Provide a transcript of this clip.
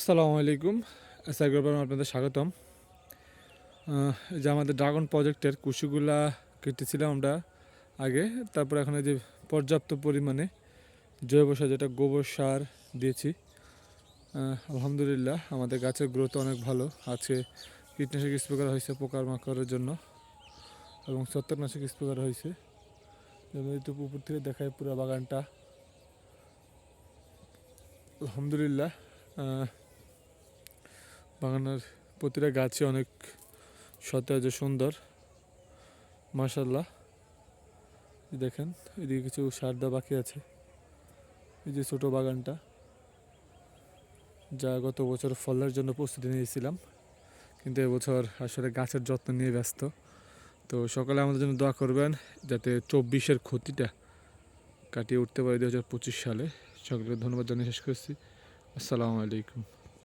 আসসালামু আলাইকুম। সাইগ্রাম আপনাদের স্বাগতম। যে আমাদের ড্রাগন প্রজেক্টের কুশিগুলা কেটেছিলাম আমরা আগে। তারপর এখন যে পর্যাপ্ত পরিমাণে জৈব সার, যেটা গোবর সার দিয়েছি আলহামদুলিল্লাহ আমাদের গাছের গ্রোথ অনেক ভালো আছে। কীটনাশক স্প্রে করা হয়েছে পোকার মাকড়ের জন্য এবং ছত্রাকনাশক স্প্রে করা হয়েছে। যেমন একটু উপর থেকে দেখায় পুরো বাগানটা। আলহামদুলিল্লাহ বাগানের প্রতিটা গাছে অনেক সতেজ সুন্দর। মাশাল্লাহ এই দেখেন, এদিকে কিছু সার দেওয়া বাকি আছে। এই যে ছোটো বাগানটা, যা গত বছর ফলের জন্য প্রস্তুতি নিয়েছিলাম। কিন্তু এবছর আসলে গাছের যত্ন নিয়ে ব্যস্ত। তো সকালে আমাদের জন্য দোয়া করবেন, যাতে চব্বিশের ক্ষতিটা কাটিয়ে উঠতে পারি দু সালে। সকলকে ধন্যবাদ জানিয়ে শেষ করছি। আসসালামু আলাইকুম।